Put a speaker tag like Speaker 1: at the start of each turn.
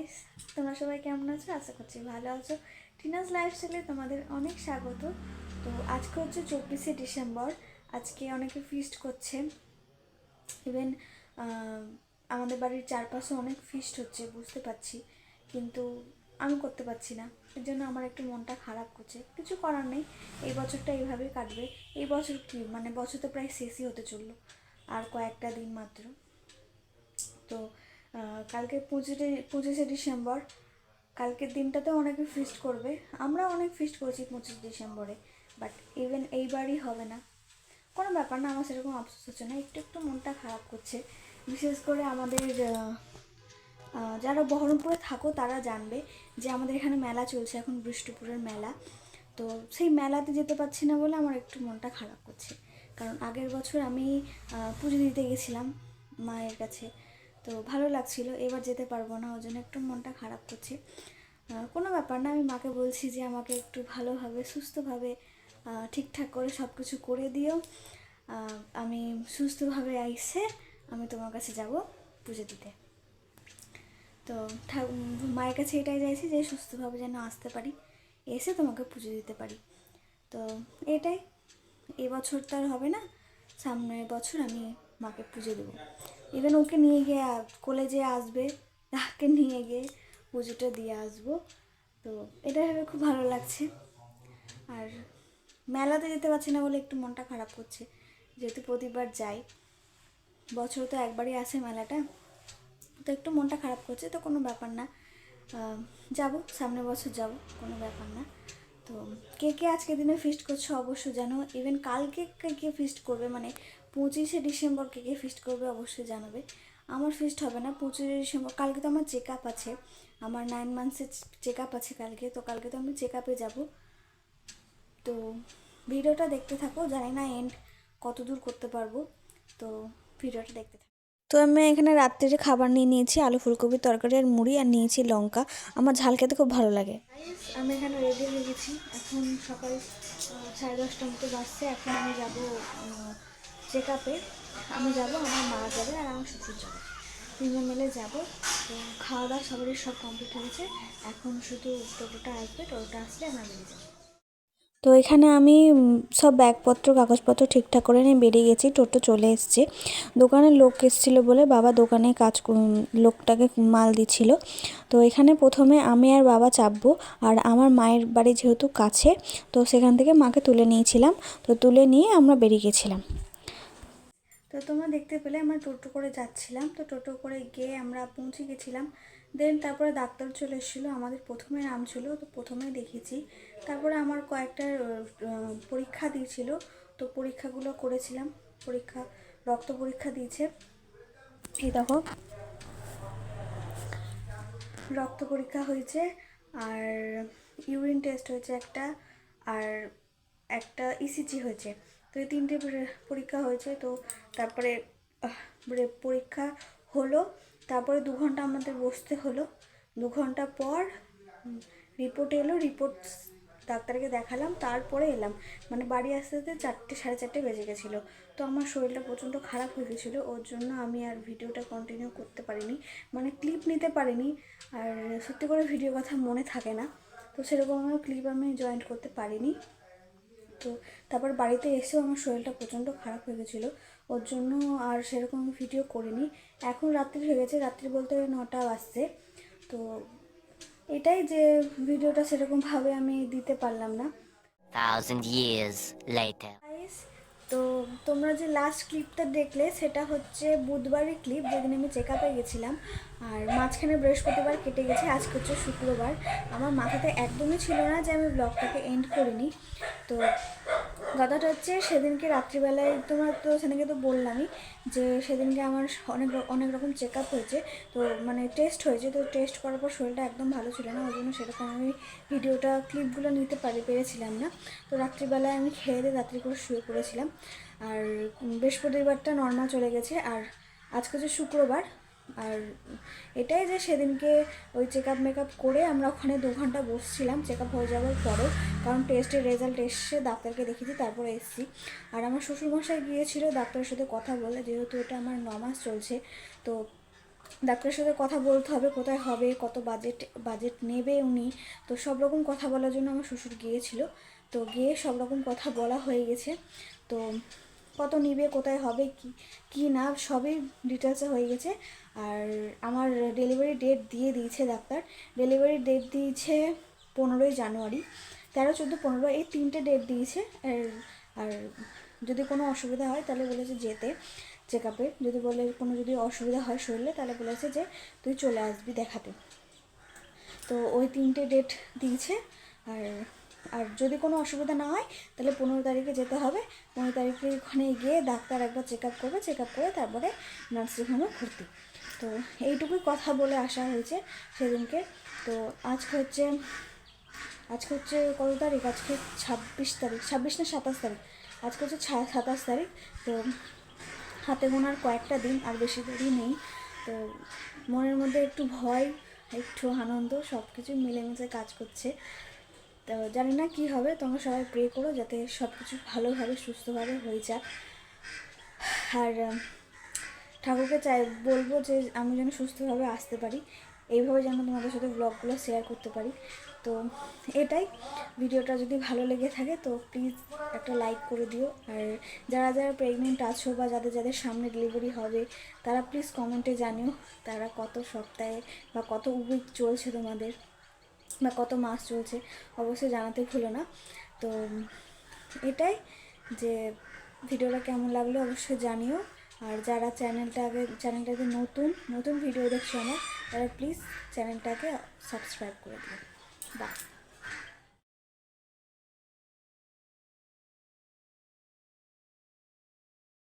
Speaker 1: Guys তোমরা সবাই কেমন আছো? আশা করছি ভালো আছো। টিনাস লাইফস্টাইলে তোমাদের অনেক স্বাগত। তো আজকে হচ্ছে চব্বিশে ডিসেম্বর। আজকে অনেকে ফিস্ট করছে। ইভেন আমাদের বাড়ির চারপাশে অনেক ফিস্ট হচ্ছে, বুঝতে পারছি। কিন্তু আমি করতে পারছি না। এর জন্য আমার একটু মনটা খারাপ করছে। কিছু করার নেই। এই বছরটা এইভাবেই কাটবে। এই বছর কি? মানে বছর তো প্রায় শেষই হতে চলল। আর কয়েকটা দিন মাত্র। তো কালকে পঁচিশে পঁচিশে ডিসেম্বর। কালকের দিনটাতেও অনেকে ফিস্ট করবে। আমরা অনেক ফিস্ট করেছি পঁচিশ ডিসেম্বরে বাট ইভেন এইবারই হবে না। কোনো ব্যাপার না, আমার সেরকম আফসোস হচ্ছে না। একটু একটু মনটা খারাপ করছে। বিশেষ করে আমাদের যারা বহরমপুরে থাকো, তারা জানবে যে আমাদের এখানে মেলা চলছে, এখন বৃষ্টিপুরের মেলা। তো সেই মেলাতে যেতে পারছি না বলে আমার একটু মনটা খারাপ করছে। কারণ আগের বছর আমি পুজো দিতে গেছিলাম মায়ের কাছে। তো ভালো লাগছিল, এবার যেতে পারব না, ওই জন্য একটু মনটা খারাপ করছে। কোনো ব্যাপার না, আমি মাকে বলছি যে আমাকে একটু ভালোভাবে, সুস্থভাবে ঠিকঠাক করে সব কিছু করে দিও। আমি সুস্থভাবে আইসে আমি তোমার কাছে যাব পুজো দিতে। তো মায়ের কাছে এটাই চাইছি যে সুস্থভাবে যেন আসতে পারি, এসে তোমাকে পুজো দিতে পারি। তো এটাই এবছর তো আর হবে না, সামনের বছর আমি মাকে পুজো দেবো। ইভেন ওকে নিয়ে গিয়ে কলেজে আসবে, তাকে নিয়ে গিয়ে পুজোটা দিয়ে আসব। তো এটা ভেবে খুব ভালো লাগছে। আর মেলাতে যেতে পারছি না বলে একটু মনটা খারাপ করছে। যেহেতু প্রতিবার যাই, বছর তো একবারই আসে মেলাটা। তো একটু মনটা খারাপ করছে, তো কোনো ব্যাপার না। যাব, সামনের বছর যাব, কোনো ব্যাপার না। তো কে কে আজকে দিনে ফিস্ট করছে অবশ্য জানো। ইভেন কালকে কে কে ফিস্ট করবে? মানে পঁচিশে ডিসেম্বর কে কে ফিস্ট করবে অবশ্যই জানাবে। আমার ফিস্ট হবে না পঁচিশে ডিসেম্বর কালকে তো আমার চেক আপ আছে। আমার নাইন মান্থসের চেক আপ আছে কালকে তো কালকে তো আমি চেক আপে যাব। তো ভিডিওটা দেখতে থাকো জানি না এন্ড কত দূর করতে পারব। তো ভিডিওটা দেখতে থাকো। তো আমি এখানে রাত্রে খাবার নিয়ে নিয়েছি আলু ফুলকপির তরকারি আর মুড়ি আর নিয়েছি লঙ্কা। আমার ঝাল খেতে খুব ভালো লাগে। আমি এখানে রেডি হয়ে গেছি। এখন সকাল সাড়ে দশটার মতো বাজছে এখন আমি যাব চেক আপে আমি যাব, আমার মা যাবে আর আমার শ্বশুর যাবে। তিনজন মিলে যাব। তো খাওয়া দাওয়া সবারই সব কমপ্লিট হয়েছে এখন শুধু টোটোটা আসবে, টোটোটা আসলে আমরা বেরিয়ে যাব। তো এখানে আমি সব ব্যাগপত্র, কাগজপত্র ঠিকঠাক করে নিয়ে বেরিয়ে গেছি, টোটো চলে এসছে। দোকানের লোক এসেছিল বলে বাবা দোকানে কাজ লোকটাকে মাল দিচ্ছিল তো এখানে প্রথমে আমি আর বাবা চাপবো আর আমার মায়ের বাড়ি যেহেতু কাছে, তো সেখান থেকে মাকে তুলে নিয়েছিলাম। তো তুলে নিয়ে আমরা বেরিয়ে গেছিলাম। তো তোমরা দেখতে পেলে আমরা টোটো করে যাচ্ছিলাম। তো টোটো করে গিয়ে আমরা পৌঁছে গেছিলাম। দেন তারপরে ডাক্তার চলে এসেছিল, আমাদের প্রথমে নাম ছিল, তো প্রথমে দেখেছি। তারপরে আমার কয়েকটা পরীক্ষা দিয়েছিল, তো পরীক্ষাগুলো করেছিলাম। পরীক্ষা, রক্ত পরীক্ষা দিয়েছে। এই দেখো। রক্ত পরীক্ষা হয়েছে, আর ইউরিন টেস্ট হয়েছে একটা, আর একটা ইসিজি হয়েছে। তো এই তিনটে পরীক্ষা হয়েছে, তো তারপরে মানে পরীক্ষা হলো, তারপরে দু ঘণ্টা আমাদের বসতে হলো। দু ঘণ্টা পর রিপোর্ট এলো রিপোর্ট ডাক্তারকে দেখালাম, তারপরে এলাম। মানে বাড়ি আসতে আসতে চারটে, সাড়ে চারটে বেজে গেছিল। তো আমার শরীরটা প্রচণ্ড খারাপ হয়ে গেছিল, ওর জন্য আমি আর ভিডিওটা কন্টিনিউ করতে পারিনি। মানে ক্লিপ নিতে পারিনি, আর সত্যি করে ভিডিও কথা মনে থাকে না। তো সেরকম আমার ক্লিপ আমি জয়েন্ট করতে পারিনি। তো তারপর বাড়িতে এসেও আমার শরীরটা প্রচণ্ড খারাপ হয়ে গেছিল। ওর জন্য আর সেরকম ভিডিও করিনি। এখন রাত্রি হয়ে গেছে রাত্রি বলতে নটা বাজছে। তো এটাই যে ভিডিওটা সেরকমভাবে আমি দিতে পারলাম না। তো তোমরা যে লাস্ট ক্লিপটা দেখলে সেটা হচ্ছে বুধবারের ক্লিপ যেদিন আমি চেক আপে গেছিলাম। আর মাঝখানে বৃহস্পতিবার কেটে গেছে আজকে হচ্ছে শুক্রবার। আমার মাথাতে একদমই ছিল না যে আমি ব্লগটাকে এন্ড করিনি। তো কথাটা হচ্ছে সেদিনকে রাত্রিবেলায় তোমার তো সেদিনকে তো বললামই যে সেদিনকে আমার অনেক অনেক রকম চেক আপ হয়েছে। তো মানে টেস্ট হয়েছে, তো টেস্ট করার পর শরীরটা একদম ভালো ছিল না, ওই জন্য সেরকম আমি ভিডিওটা ক্লিপগুলো নিতে পারি, পেরেছিলাম না। তো রাত্রিবেলায় আমি খেয়ে দিয়ে রাত্রি করে শুয়ে পড়েছিলাম। আর বৃহস্পতিবারটা নর্মাল চলে গেছে। আর আজকে হচ্ছে শুক্রবার আর এটাই যে সেদিনকে ওই চেক আপ মেকআপ করে আমরা ওখানে দু ঘণ্টা বসছিলাম চেক আপ হয়ে যাওয়ার পরেও কারণ টেস্টের রেজাল্ট এসছে, ডাক্তারকে দেখিয়েছি, তারপরে এসেছি। আর আমার শ্বশুরমশাই গিয়েছিল, ডাক্তারের সাথে কথা বলে, যেহেতু এটা আমার ন মাস চলছে, তো ডাক্তারের সাথে কথা বলতে হবে, কোথায় হবে, কত বাজেট বাজেট নেবে উনি, তো সব রকম কথা বলার জন্য আমার শ্বশুর গিয়েছিল। তো গিয়ে সব রকম কথা বলা হয়ে গেছে। তো কত নিবে, কোথায় হবে, কি কি না, সবই ডিটেলসে হয়ে গেছে। আর আমার ডেলিভারি ডেট দিয়ে দিয়েছে ডাক্তার। ডেলিভারি ডেট দিয়েছে পনেরোই জানুয়ারি। তেরো, চোদ্দ, পনেরো, এই তিনটে ডেট দিয়েছে। আর আর যদি কোনো অসুবিধা হয়, তাহলে বলেছে যেতে চেক আপে যদি বলে কোনো যদি অসুবিধা হয় শরীরে, তাহলে বলেছে যে তুই চলে আসবি দেখাতে। তো ওই তিনটে ডেট দিয়েছে। আর আর যদি কোনো অসুবিধা না হয়, তাহলে পনেরো তারিখে যেতে হবে। পনেরো তারিখে ওখানে গিয়ে ডাক্তার একবার চেক আপ করবে চেক আপ করে তারপরে নার্সিংহোমে ভর্তি। তো এইটুকুই কথা বলে আসা হয়েছে সেদিনকে। তো আজকে হচ্ছে আজকে হচ্ছে কত তারিখ? আজকে ছাব্বিশ তারিখ, ছাব্বিশ না সাতাশ তারিখ? আজকে হচ্ছে সাতাশ তারিখ। তো হাতে গোনার কয়েকটা দিন আর বেশি দেরি নেই। তো মনের মধ্যে একটু ভয়, একটু আনন্দ সব কিছু মিলেমিশে কাজ করছে। তো জানি না কি হবে, তোমরা সবাই প্রে করো যাতে সব কিছু ভালোভাবে, সুস্থভাবে হয়ে যাক। আর ঠাকুরকে চাই, বলব যে আমি যেন সুস্থভাবে আসতে পারি। এইভাবে যেন তোমাদের সাথে ব্লগগুলো শেয়ার করতে পারি। তো এটাই। ভিডিওটা যদি ভালো লেগে থাকে, তো প্লিজ একটা লাইক করে দিও। আর যারা যারা প্রেগনেন্ট আছো বা যাদের যাদের সামনে ডেলিভারি হবে, তারা প্লিজ কমেন্টে জানিও তারা কত সপ্তাহে বা কত উইক চলছে তোমাদের। বা কত মাস চলছে, অবশ্যই জানাতে ভুলো না। তো এটাই যে ভিডিওটা কেমন লাগল অবশ্যই জানিও। আর যারা চ্যানেলটাকে চ্যানেলটাকে নতুন নতুন ভিডিও দেখছ আমার, তারা প্লিজ চ্যানেলটাকে সাবস্ক্রাইব করে দিও। বাই